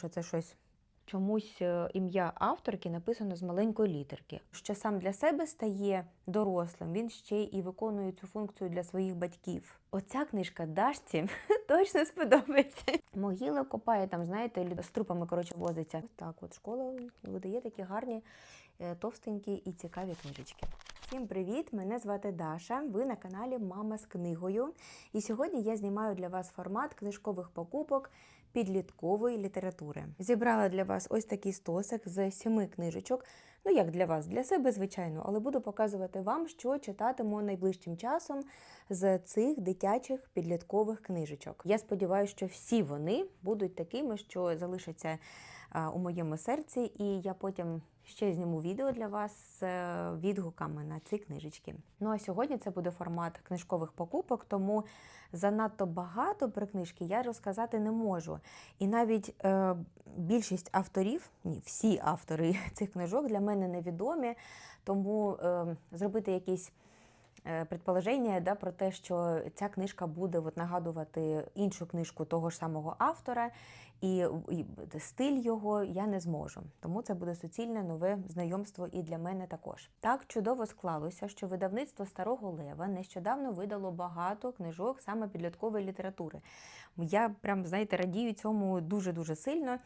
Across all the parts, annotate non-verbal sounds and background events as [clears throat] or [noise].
що це щось. Чомусь е, ім'я авторки написано з маленької літерки, що сам для себе стає дорослим, він ще і виконує цю функцію для своїх батьків. Оця книжка Дашці [laughs] точно сподобається. Могили копає там, знаєте, з трупами коротше возиться. Так, от школа видає такі гарні, е, товстенькі і цікаві книжечки. Всім привіт! Мене звати Даша. Ви на каналі Мама з книгою. І сьогодні я знімаю для вас формат книжкових покупок підліткової літератури. Зібрала для вас ось такий стосик з сіми книжечок. Ну як для вас, для себе, звичайно, але буду показувати вам, що читатиму найближчим часом з цих дитячих підліткових книжечок. Я сподіваюся, що всі вони будуть такими, що залишаться у моєму серці, і я потім ще зніму відео для вас з е, відгуками на ці книжечки. Ну а сьогодні це буде формат книжкових покупок, тому занадто багато про книжки я розказати не можу. І навіть е, більшість авторів, ні, всі автори [laughs] цих книжок для мене невідомі, тому е, зробити якісь е, предположення да, про те, що ця книжка буде от, нагадувати іншу книжку того ж самого автора, і, і стиль його я не зможу. Тому це буде суцільне нове знайомство і для мене також. Так чудово склалося, що видавництво Старого Лева нещодавно видало багато книжок саме підліткової літератури. Я прям, знаєте, радію цьому дуже-дуже сильно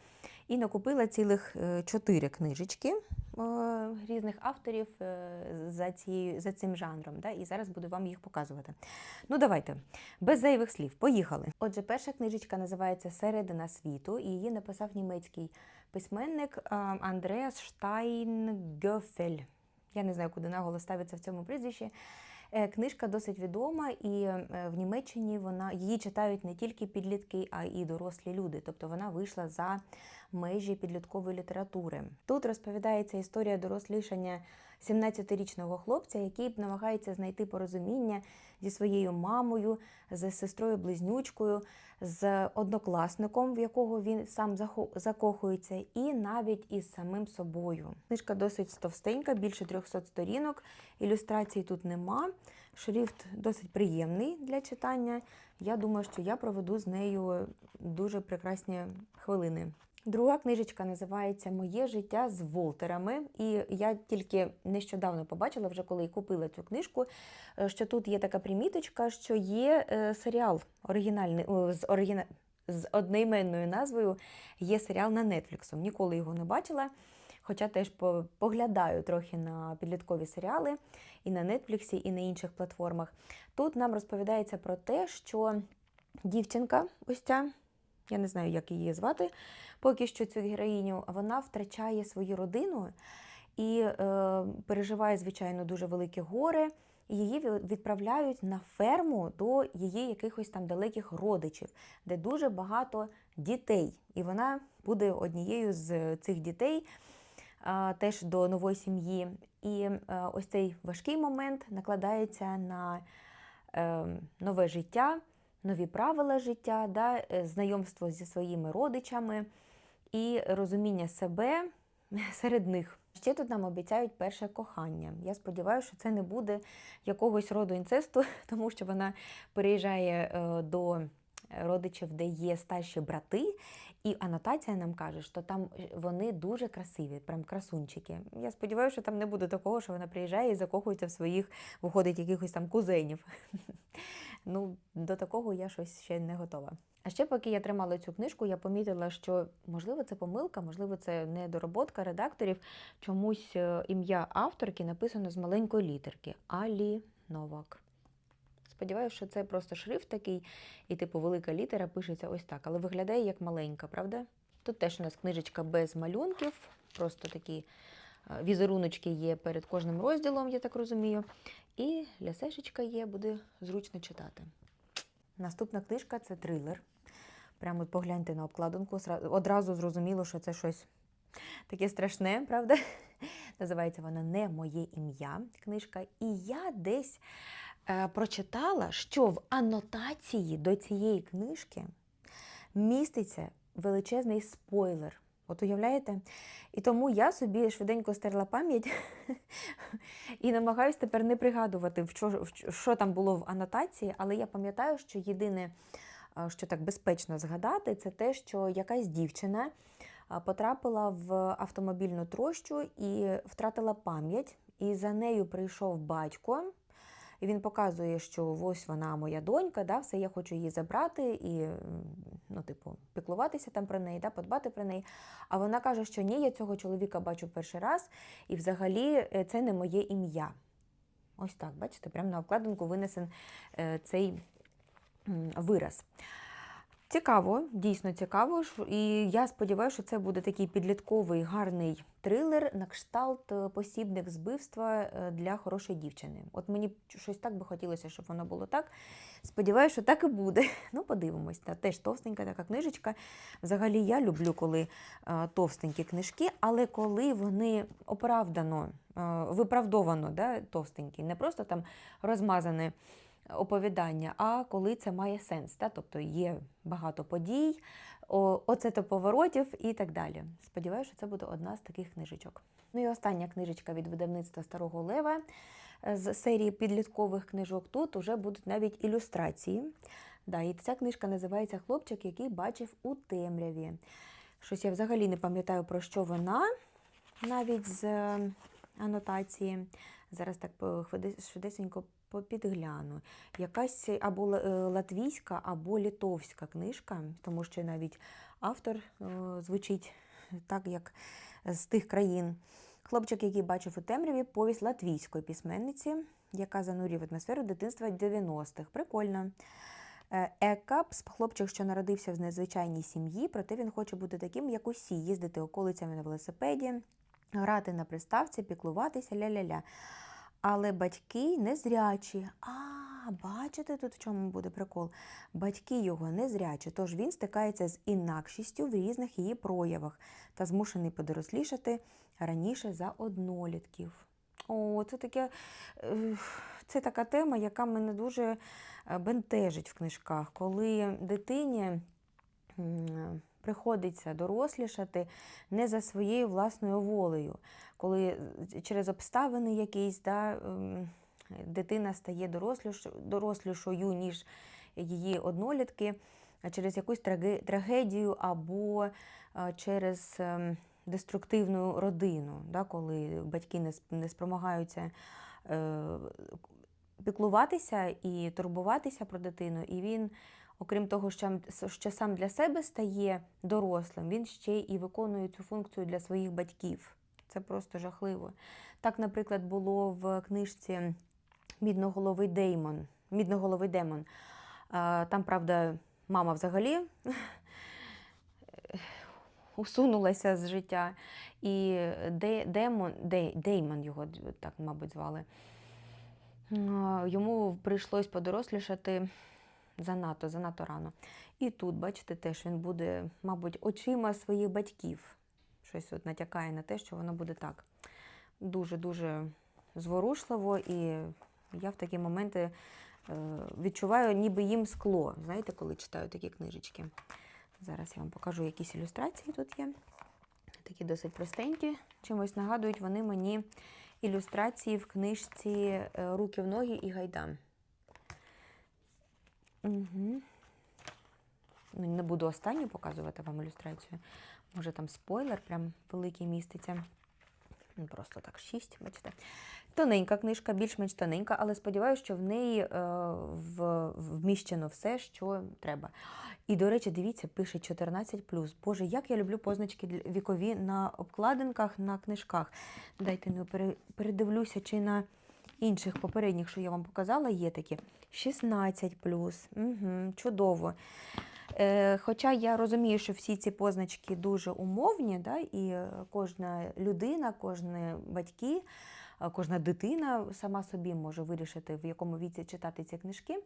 і накупила цілих е, чотири книжечки е, різних авторів е, за, цією, за цим жанром. Да? І зараз буду вам їх показувати. Ну, давайте, без зайвих слів, поїхали. Отже, перша книжечка називається Середина світу, і її написав німецький письменник Андреас Штайнгёфель. Я не знаю, куди наголос ставиться в цьому прізвищі. Е, Книжка досить відома, і е, в Німеччині вона її читають не тільки підлітки, а й дорослі люди. Тобто вона вийшла за межі підліткової літератури. Тут розповідається історія дорослішання 17-річного хлопця, який намагається знайти порозуміння зі своєю мамою, з сестрою-близнючкою, з однокласником, в якого він сам закохується, і навіть із самим собою. Книжка досить товстенька, більше 300 сторінок. Ілюстрацій тут нема. Шрифт досить приємний для читання. Я думаю, що я проведу з нею дуже прекрасні хвилини. Друга книжечка називається Моє життя з Волтерами. І я тільки нещодавно побачила, вже коли купила цю книжку, е, що тут є така приміточка, що є е, серіал оригінальний з оригіна... з одноіменною назвою. Є серіал на Netflix. Ніколи його не бачила. Хоча теж поглядаю трохи на підліткові серіали і на Нетфліксі, і на інших платформах. Тут нам розповідається про те, що дівчинка, ось ця, я не знаю, як її звати, поки що цю героїню, вона втрачає свою родину і е, переживає, звичайно, дуже велике горе. Її відправляють на ферму до її якихось там далеких родичів, де дуже багато дітей. І вона буде однією з цих дітей а, теж до нової сім'ї. І е, ось цей важкий момент накладається на е, нове життя, нові правила життя, да, е, знайомство зі своїми родичами і розуміння себе [laughs] серед них. Ще тут нам обіцяють перше кохання. Я сподіваюся, що це не буде якогось роду інцесту, [laughs] тому що вона переїжджає е, до родичів, де є старші брати, і анотація нам каже, що там вони дуже красиві, прям красунчики. Я сподіваюся, що там не буде такого, що вона приїжджає і закохується в своїх, виходить, якихось там кузенів. [laughs] Ну, до такого я щось ще не готова. А ще поки я тримала цю книжку, я помітила, що можливо це помилка, можливо, це недороботка редакторів. Чомусь е, ім'я авторки написано з маленької літерки Алі Новак. Сподіваюся, що це просто шрифт такий, і типу велика літера пишеться ось так, але виглядає як маленька, правда? Тут теж у нас книжечка без малюнків, просто такі е, візеруночки є перед кожним розділом, я так розумію. І лясешечка є, буде зручно читати. Наступна книжка це трилер. Прямо погляньте на обкладинку, одразу зрозуміло, що це щось таке страшне, правда? [laughs] Називається вона Не моє ім'я книжка. І я десь прочитала, що в анотації до цієї книжки міститься величезний спойлер. От уявляєте? І тому я собі швиденько стерла пам'ять [laughs] і намагаюся тепер не пригадувати, що, там було в анотації, але я пам'ятаю, що єдине, е, що так безпечно згадати, це те, що якась дівчина потрапила в автомобільну трощу і втратила пам'ять. І за нею прийшов батько. І він показує, що ось вона моя донька, да, все, я хочу її забрати і ну, типу, піклуватися там про неї, да, подбати про неї. А вона каже, що ні, я цього чоловіка бачу перший раз, і взагалі е, це не моє ім'я. Ось так, бачите, прямо на обкладинку винесен е, цей вираз. Цікаво, дійсно цікаво. І я сподіваюся, що це буде такий підлітковий гарний трилер на кшталт е, посібник з е, для хорошої дівчини. От мені щось так би хотілося, щоб воно було так. Сподіваюся, що так і буде. [laughs] Ну, подивимось. Теж товстенька така книжечка. Взагалі, я люблю, коли е, товстенькі книжки, але коли вони оправдано, виправдовано да, товстенькі, не просто там розмазане оповідання, а коли це має сенс. Да? Тобто є багато подій, оце то поворотів і так далі. Сподіваюся, що це буде одна з таких книжечок. Ну і остання книжечка від видавництва Старого Лева е, з серії підліткових книжок. Тут вже будуть навіть ілюстрації. Да, і ця книжка називається Хлопчик, який бачив у темряві. Щось я взагалі не пам'ятаю, про що вона, навіть з е, анотації. Зараз так швидесенько попідгляну. Якась або е, латвійська, або литовська книжка, тому що навіть автор е, звучить так, як з тих країн. Хлопчик, який бачив у темряві, повість латвійської письменниці, яка занурює в атмосферу дитинства 90-х. Прикольно. Е, Екап, хлопчик, що народився в незвичайній сім'ї, проте він хоче бути таким, як усі, їздити околицями на велосипеді, грати на приставці, піклуватися, ля-ля-ля. Але батьки незрячі. А, бачите, тут в чому буде прикол. Батьки його незрячі, тож він стикається з інакшістю в різних її проявах та змушений подорослішати раніше за однолітків. О, це таке. Це така тема, яка мене дуже е, бентежить в книжках, коли дитині приходиться дорослішати не за своєю власною волею, коли через обставини якісь да, ем, дитина стає дорослішою, ніж її однолітки, через якусь трагедію або е, через ем, деструктивну родину, да, коли батьки не, спромагаються е, піклуватися і турбуватися про дитину, і він, окрім того, що, сам для себе стає дорослим, він ще і виконує цю функцію для своїх батьків. Це просто жахливо. Так, наприклад, було в книжці Мідноголовий Деймон. Мідноголовий демон. Там, правда, мама взагалі [laughs] усунулася з життя. І Де- Демон, Деймон його так, мабуть, звали. Йому прийшлось подорослішати занадто, занадто рано. І тут, бачите, теж він буде, мабуть, очима своїх батьків. Щось от натякає на те, що воно буде так. Дуже-дуже зворушливо, і я в такі моменти е, відчуваю, ніби їм скло. Знаєте, коли читаю такі книжечки. Зараз я вам покажу якісь ілюстрації тут є. Такі досить простенькі. Чимось нагадують вони мені ілюстрації в книжці е, Руки в ноги і гайда. Угу. Не буду останню показувати вам ілюстрацію. Може там спойлер, прям великий міститься. Ну, Просто так, шість, бачите. Тоненька книжка, більш-менш тоненька, але сподіваюся, що в неї е, в, вміщено все, що треба. І, до речі, дивіться, пише 14. Боже, як я люблю позначки вікові на обкладинках, на книжках. Дайте ну, передивлюся, чи на інших попередніх, що я вам показала, є такі 16 Угу, чудово. Е, Хоча я розумію, що всі ці позначки дуже умовні, да, і е, кожна людина, кожні батьки, е, кожна дитина сама собі може вирішити, в якому віці читати ці книжки.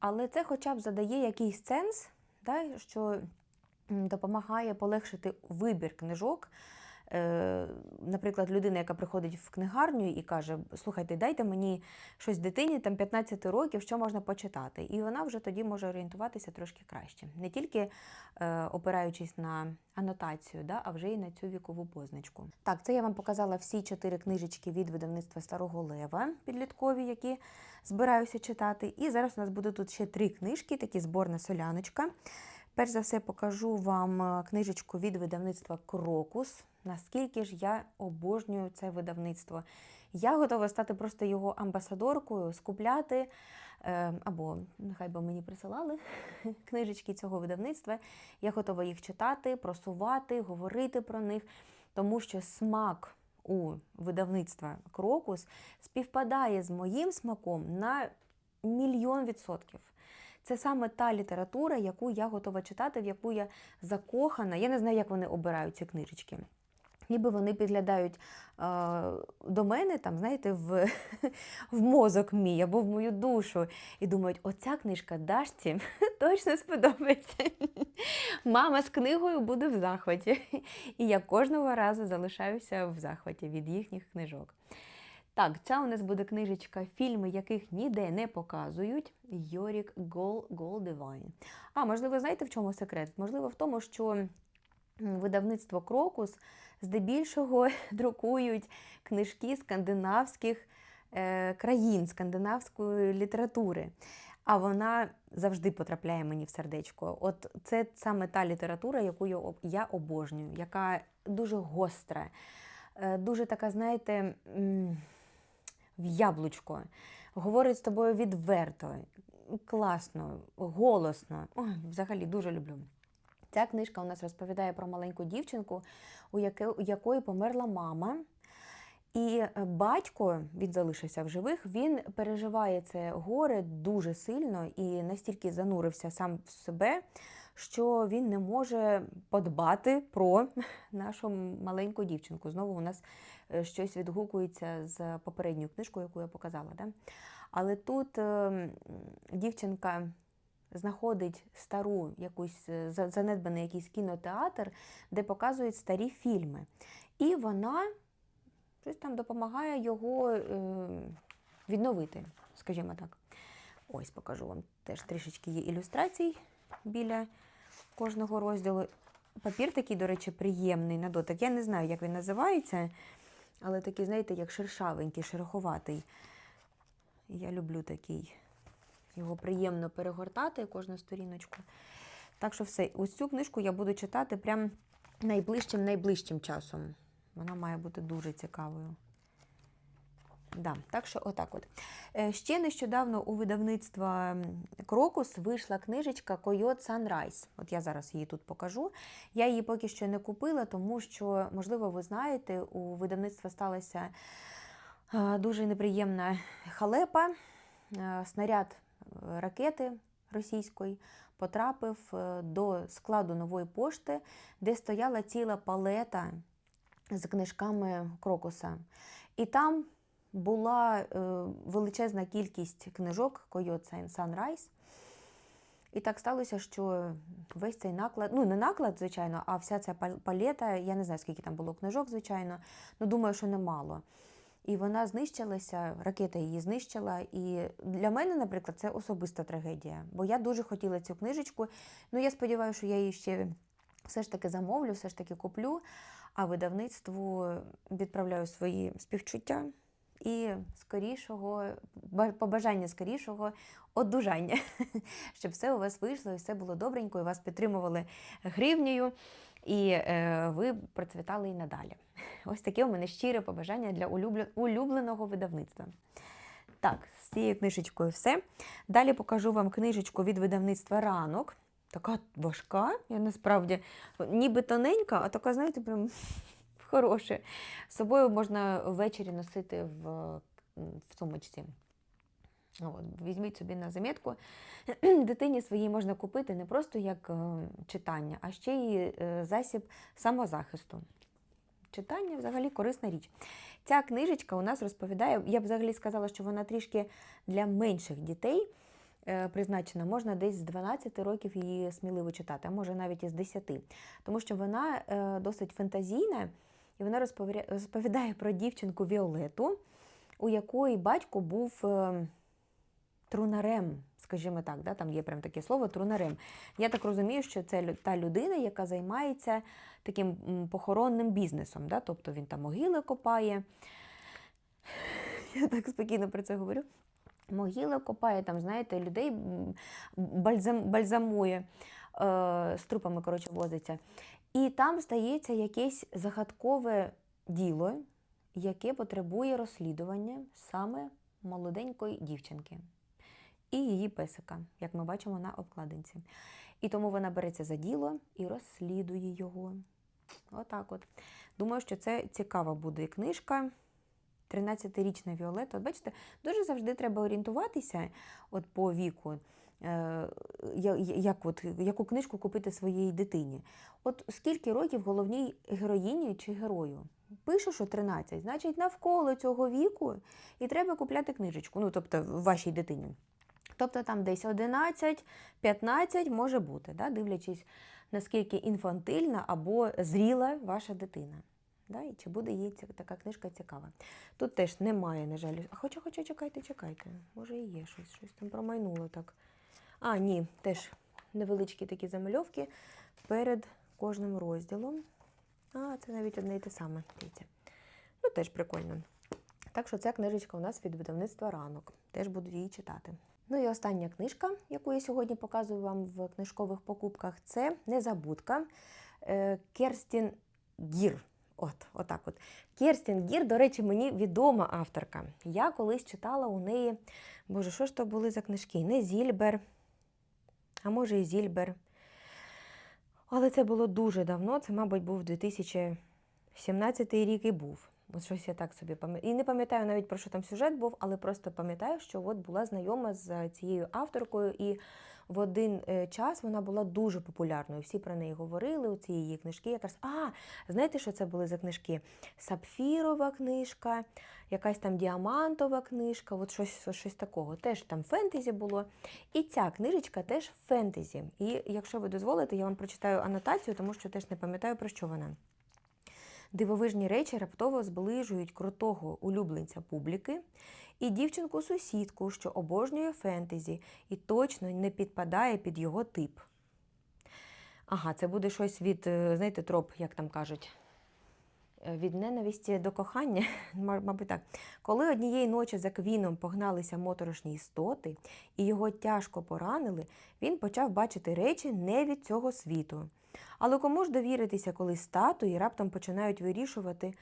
Але це хоча б задає якийсь сенс, да, що допомагає полегшити вибір книжок. Е, Наприклад, людина, яка приходить в книгарню і каже: Слухайте, дайте мені щось дитині там 15 років, що можна почитати. І вона вже тоді може орієнтуватися трошки краще. Не тільки е, опираючись на анотацію, да, а вже й на цю вікову позначку. Так, це я вам показала всі чотири книжечки від видавництва Старого Лева підліткові, які збираюся читати. І зараз у нас буде тут ще три книжки, такі зборна соляночка. Перш за все покажу вам е, книжечку від видавництва Крокус. Наскільки ж я обожнюю це видавництво. Я готова стати просто його амбасадоркою, скупляти, е, або нехай би мені присилали [laughs] книжечки цього видавництва. Я готова їх читати, просувати, говорити про них, тому що смак у видавництва Крокус співпадає з моїм смаком на мільйон відсотків. Це саме та література, яку я готова читати, в яку я закохана. Я не знаю, як вони обирають ці книжечки. Ніби вони підглядають е, до мене, там, знаєте, в, [laughs] в мозок мій або в мою душу, і думають, оця книжка Дашці [laughs] точно сподобається. Мама з книгою буде в захваті. І я кожного разу залишаюся в захваті від їхніх книжок. Так, ця у нас буде книжечка, фільми, яких ніде не показують. Йорік Гол Голдевайн. А, можливо, знаєте, в чому секрет? Можливо, в тому, що видавництво Крокус здебільшого [laughs] друкують книжки скандинавських е, країн, скандинавської літератури. А вона завжди потрапляє мені в сердечко. От це саме та література, яку я обожнюю, яка дуже гостра, е, дуже така, знаєте, в яблучко. Говорить з тобою відверто, класно, голосно. Ой, взагалі дуже люблю. Ця книжка у нас розповідає про маленьку дівчинку, у якої померла мама. І е, батько, він залишився в живих, він переживає це горе дуже сильно і настільки занурився сам в себе, що він не може подбати про [laughs] нашу маленьку дівчинку. Знову у нас е, щось відгукується з попередньою книжкою, яку я показала. Да? Але тут е, дівчинка знаходить стару якусь е, занедбаний якийсь кінотеатр, де показують старі фільми. І вона щось там допомагає його е, відновити, скажімо так. Ось покажу вам теж трішечки є ілюстрацій біля кожного розділу. Папір такий, до речі, приємний на дотик. Я не знаю, як він називається, але такий, знаєте, як шершавенький, шероховатий. Я люблю такий. Його приємно перегортати кожну сторіночку. Так що все, ось цю книжку я буду читати прям найближчим найближчим часом. Вона має бути дуже цікавою. Да, так що отак от. Е, Ще нещодавно у видавництва Крокус вийшла книжечка Койот Sunrise. От я зараз її тут покажу. Я її поки що не купила, тому що, можливо, ви знаєте, у видавництва сталася е, дуже неприємна халепа. Е, Снаряд ракети російської потрапив е, до складу нової пошти, де стояла ціла палета з книжками Крокуса. І там була е, величезна кількість книжок Койот Sunrise. І так сталося, що весь цей наклад, ну не наклад, звичайно, а вся ця палета, я не знаю, скільки там було книжок, звичайно, ну думаю, що немало. І вона знищилася, ракета її знищила. І для мене, наприклад, це особиста трагедія. Бо я дуже хотіла цю книжечку. Ну, я сподіваюся, що я її ще все ж таки замовлю, все ж таки куплю, а видавництву відправляю свої співчуття і скорішого, ба- побажання скорішого одужання, [laughs] щоб все у вас вийшло і все було добренько, і вас підтримували гривнею, і е, ви процвітали і надалі. [laughs] Ось таке у мене щире побажання для улюбленого видавництва. Так, з цією книжечкою все. Далі покажу вам книжечку від видавництва ранок. Така важка, я насправді ніби тоненька, а така, знаєте, прям [laughs] хороша. З собою можна ввечері носити в, в сумочці. От, візьміть собі на замітку. [clears throat] Дитині своїй можна купити не просто як е, читання, а ще й е, засіб самозахисту. Читання взагалі корисна річ. Ця книжечка у нас розповідає, я б взагалі сказала, що вона трішки для менших дітей е, призначена. Можна десь з 12 років її сміливо читати, а може навіть із 10. Тому що вона досить фантазійна, і вона розповідає про дівчинку Віолету, у якої батько був трунарем, скажімо так, да? там є прям таке слово трунарем. Я так розумію, що це та людина, яка займається таким похоронним бізнесом. Да? Тобто він там могили копає. [laughs] Я так спокійно про це говорю. Могили копає, там, знаєте, людей бальзам, бальзамує. з трупами коротше, возиться. І там стається якесь загадкове діло, яке потребує розслідування саме молоденької дівчинки і її песика, як ми бачимо на обкладинці. І тому вона береться за діло і розслідує його. Отак от. Думаю, що це цікава буде книжка. 13-річна Віолетта. От бачите, дуже завжди треба орієнтуватися от по віку, е, як от, яку книжку купити своїй дитині. От скільки років головній героїні чи герою? Пише, що 13, значить навколо цього віку і треба купляти книжечку, ну тобто вашій дитині. Тобто там десь 11-15 може бути, да, дивлячись, наскільки інфантильна або зріла ваша дитина. Да, і чи буде їй ця- така книжка цікава. Тут теж немає, на жаль. А хоча, хоча, чекайте, чекайте. Може і є щось, щось там промайнуло так. А, ні, теж невеличкі такі замальовки перед кожним розділом. А, це навіть одне і те саме. Дивіться. Ну, теж прикольно. Так що ця книжечка у нас від видавництва ранок. Теж буду її читати. Ну і остання книжка, яку я сьогодні показую вам в книжкових покупках, це Незабудка е, Керстін Гір. От, отак от. Керстін Гір, до речі, мені відома авторка. Я колись читала у неї, боже, що ж то були за книжки? Не Зільбер, а може і Зільбер. Але це було дуже давно, це, мабуть, був 2017 рік і був. От щось я так собі пам'ятаю. І не пам'ятаю навіть про що там сюжет був, але просто пам'ятаю, що от була знайома з цією авторкою, і в один е, час вона була дуже популярною. Всі про неї говорили, оці її книжки. Якраз а, знаєте, що це були за книжки? Сапфірова книжка, якась там діамантова книжка, от щось, щось такого. Теж там фентезі було. І ця книжечка теж фентезі. І якщо ви дозволите, я вам прочитаю анотацію, тому що теж не пам'ятаю про що вона. Дивовижні речі раптово зближують крутого улюбленця публіки і дівчинку-сусідку, що обожнює фентезі і точно не підпадає під його тип. Ага, це буде щось від, е, знаєте, троп, як там кажуть, від ненависті до кохання, [laughs] мабуть так. Коли однієї ночі за Квіном погналися моторошні істоти і його тяжко поранили, він почав бачити речі не від цього світу. Але кому ж довіритися, коли статуї раптом починають вирішувати,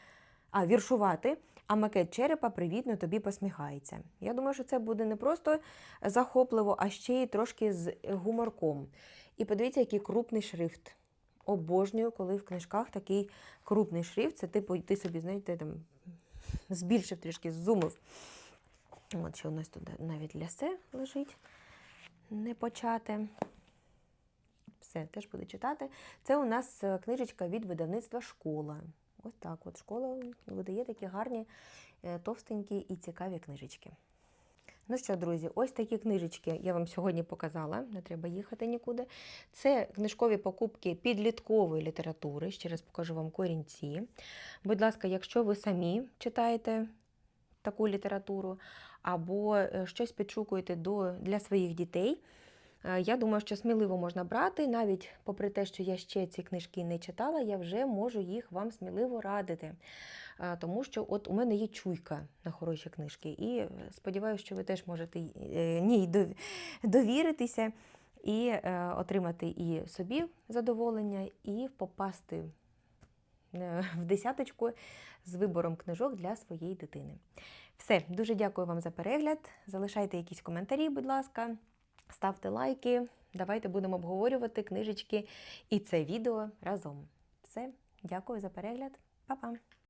а віршувати, а макет черепа привітно тобі посміхається. Я думаю, що це буде не просто захопливо, а ще й трошки з гуморком. І подивіться, який крупний шрифт. Обожнюю, коли в книжках такий крупний шрифт. Це типу, ти собі, знаєте, там збільшив трішки, зумив. От що у нас тут навіть лясе лежить не почати. Все, теж буду читати. Це у нас е, книжечка від видавництва Школа. Ось так от школа видає такі гарні, е, товстенькі і цікаві книжечки. Ну що, друзі, ось такі книжечки я вам сьогодні показала, не треба їхати нікуди. Це книжкові покупки підліткової літератури. Ще раз покажу вам корінці. Будь ласка, якщо ви самі читаєте таку літературу або е, щось підшукуєте до, для своїх дітей, Е, Я думаю, що сміливо можна брати, навіть попри те, що я ще ці книжки не читала, я вже можу їх вам сміливо радити. Тому що от у мене є чуйка на хороші книжки. І е, сподіваюся, що ви теж можете е, ній довіритися і е, отримати і собі задоволення, і попасти в десяточку з вибором книжок для своєї дитини. Все, дуже дякую вам за перегляд. Залишайте якісь коментарі, будь ласка. Ставте лайки, давайте будемо обговорювати книжечки і це відео разом. Все, дякую за перегляд, Па-па!